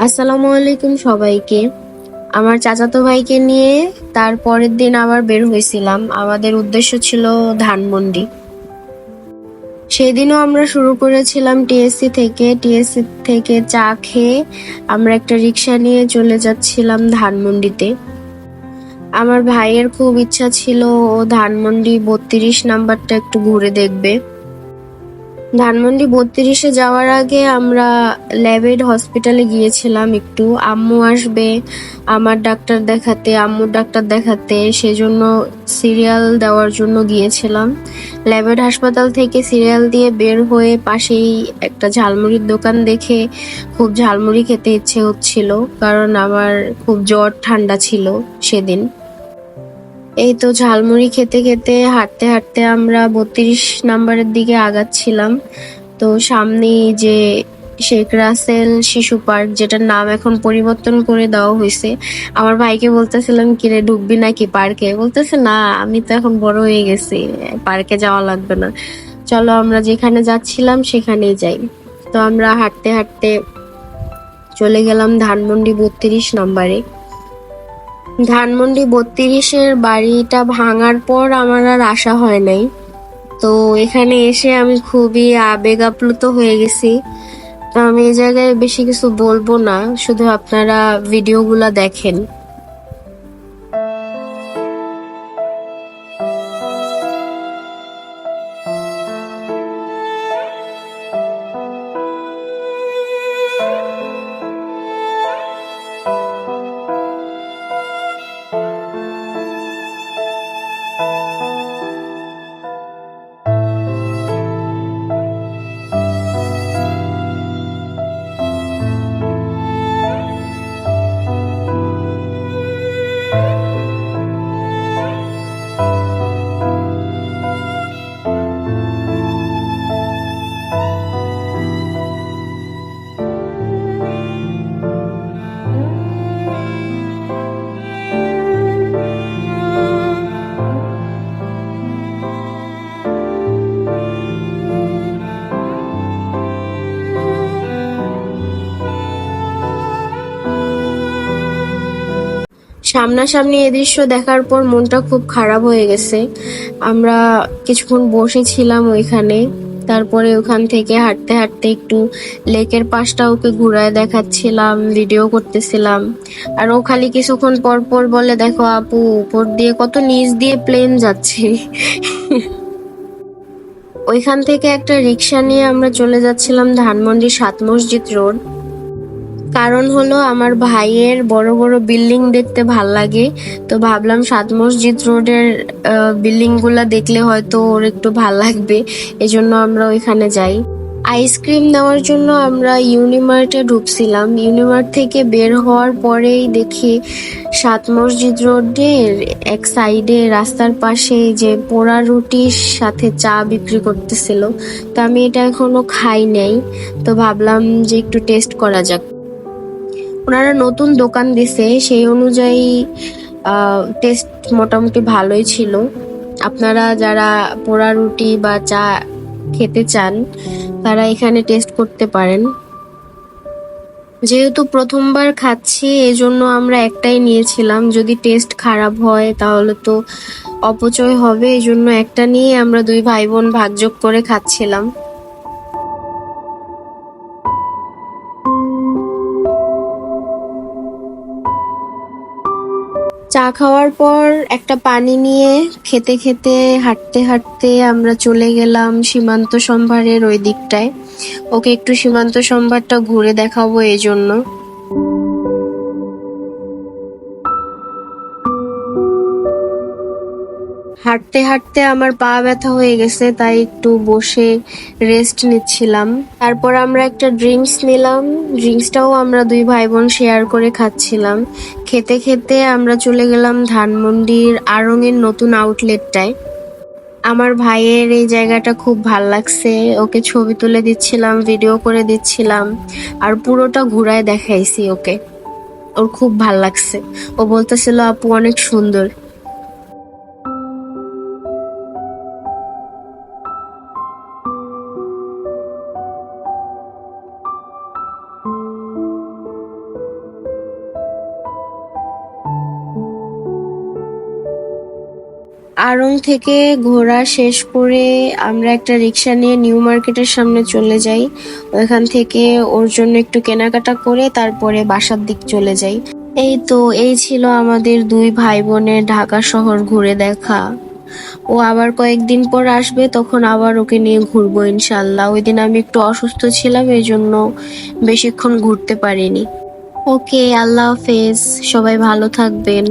আসসালামু আলাইকুম সবাইকে। আমার চাচাতো ভাইকে নিয়ে তার পরের দিন আবার বের হয়েছিলাম। আমাদের উদ্দেশ্য ছিল ধানমন্ডি। সেদিনও আমরা শুরু করেছিলাম টিএসসি থেকে। টিএসসি থেকে চা খেয়ে আমরা একটা রিক্সা নিয়ে চলে যাচ্ছিলাম ধানমন্ডিতে। আমার ভাইয়ের খুব ইচ্ছা ছিল, ও ধানমন্ডি বত্রিশ নাম্বারটা একটু ঘুরে দেখবে। ধানমন্ডি বত্রিশে যাওয়ার আগে আমরা ল্যাবেড হসপিটালে গিয়েছিলাম একটু। আম্মু আসবে, আমার ডাক্তার দেখাতে, আম্মুর ডাক্তার দেখাতে, সেজন্য সিরিয়াল দেওয়ার জন্য গিয়েছিলাম। ল্যাবেড হাসপাতাল থেকে সিরিয়াল দিয়ে বের হয়ে পাশেই একটা ঝালমুড়ির দোকান দেখে খুব ঝালমুড়ি খেতে ইচ্ছে হচ্ছিল, কারণ আমার খুব জ্বর ঠান্ডা ছিল সেদিন। এই তো ঝালমুড়ি খেতে খেতে হাঁটতে হাঁটতে আমরা বত্রিশ নাম্বারের দিকে আগাচ্ছিলাম। তো সামনেই যে শেখ রাসেল শিশু পার্ক, যেটার নাম এখন পরিবর্তন করে দেওয়া হয়েছে। আমার ভাইকে বলতেছিলাম, কিরে, ঢুকবি নাকি পার্কে? বলতেছে, না, আমি তো এখন বড় হয়ে গেছি, পার্কে যাওয়া লাগবে না। চলো আমরা যেখানে যাচ্ছিলাম সেখানেই যাই। তো আমরা হাঁটতে হাঁটতে চলে গেলাম ধানমন্ডি বত্রিশ নম্বরে। ধানমন্ডি বত্রিশের বাড়িটা ভাঙার পর আমার আর আশা হয় নাই। তো এখানে এসে আমি খুবই আবেগ আপ্লুত হয়ে গেছি। আমি এই জায়গায় বেশি কিছু বলব না, শুধু আপনারা ভিডিওগুলা দেখেন। সামনাসামনি এ দৃশ্য দেখার পর মনটা খুব খারাপ হয়ে গেছে। আমরা কিছুক্ষণ বসেছিলাম ওইখানে, তারপরে ওখান থেকে হাঁটতে হাঁটতে একটু লেকের পাশটা ওকে ঘুরায় দেখাচ্ছিলাম ভিডিও করতেছিলাম। আর ও খালি কিছুক্ষণ পর পর বলে, দেখো আপু, উপর দিয়ে কত নিচ দিয়ে প্লেন যাচ্ছে। ওইখান থেকে একটা রিক্সা নিয়ে আমরা চলে যাচ্ছিলাম ধানমন্ডি সাত মসজিদ রোড কারণ হলো আমার ভাইয়ের বড় বড় বিল্ডিং দেখতে ভালো লাগে। তো ভাবলাম সাত মসজিদ রোডের বিল্ডিংগুলা দেখলে হয়তো ওর একটু ভালো লাগবে। এজন্য আমরা ওইখানে যাই। আইসক্রিম নেওয়ার জন্য আমরা ইউনিমার্টে ঢুকছিলাম। ইউনিমার্ট থেকে বের হওয়ার পরেই দেখি সাত মসজিদ রোডের এক সাইডে রাস্তার পাশে যে পোড়া রুটির সাথে চা বিক্রি করতেছিল। তো আমি এটা এখনও খাই নাই। তো ভাবলাম যে একটু টেস্ট করা যাক। ওনারা নতুন দোকান দিছে, সেই অনুযায়ী টেস্ট মোটামুটি ভালোই ছিল। আপনারা যারা পোড়া রুটি বা চা খেতে চান, তারা এখানে টেস্ট করতে পারেন। যেহেতু প্রথমবার খাচ্ছি, এজন্য আমরা একটাই নিয়েছিলাম। যদি টেস্ট খারাপ হয়, তাহলে তো অপচয় হবে। এই জন্য একটা নিয়ে আমরা দুই ভাই বোন ভাগযোগ করে খাচ্ছিলাম। চা খাওয়ার পর একটা পানি নিয়ে খেতে খেতে, হাঁটতে হাঁটতে আমরা চলে গেলাম সীমান্ত সম্ভারের ওই দিকটায়। ওকে একটু সীমান্ত সম্ভারটা ঘুরে দেখাবো এই জন্য হাঁটতে হাঁটতে আমার পা ব্যথা হয়ে গেছে, তাই একটু বসে রেস্ট নিচ্ছিলাম। তারপর আমরা একটা ড্রিঙ্কস নিলাম। ড্রিঙ্কসটাও আমরা দুই ভাই বোন শেয়ার করে খাচ্ছিলাম। খেতে খেতে আমরা চলে গেলাম ধানমন্ডির আড়ংয়ের নতুন আউটলেটটায় আমার ভাইয়ের এই জায়গাটা খুব ভালো লাগছে। ওকে ছবি তুলে দিচ্ছিলাম ভিডিও করে দিচ্ছিলাম, আর পুরোটা ঘুরায় দেখাইছি ওকে। ওর খুব ভালো লাগছে। ও বলতেছিল, আপু, অনেক সুন্দর। আড়ং থেকে ঘোরা শেষ করে আমরা একটা রিক্সা নিয়ে নিউ মার্কেটের সামনে চলে যাই। ওখান থেকে ওর জন্য একটু কেনাকাটা করে তারপরে বাসার দিক চলে যাই। এই তো, এই ছিল আমাদের দুই ভাই বোনের ঢাকা শহর ঘুরে দেখা। ও আবার কয়েকদিন পর আসবে, তখন আবার ওকে নিয়ে ঘুরবো ইনশাল্লাহ ওই দিন আমি একটু অসুস্থ ছিলাম, এই জন্য বেশিক্ষণ ঘুরতে পারিনি। ওকে, আল্লাহ হাফেজ। সবাই ভালো থাকবেন।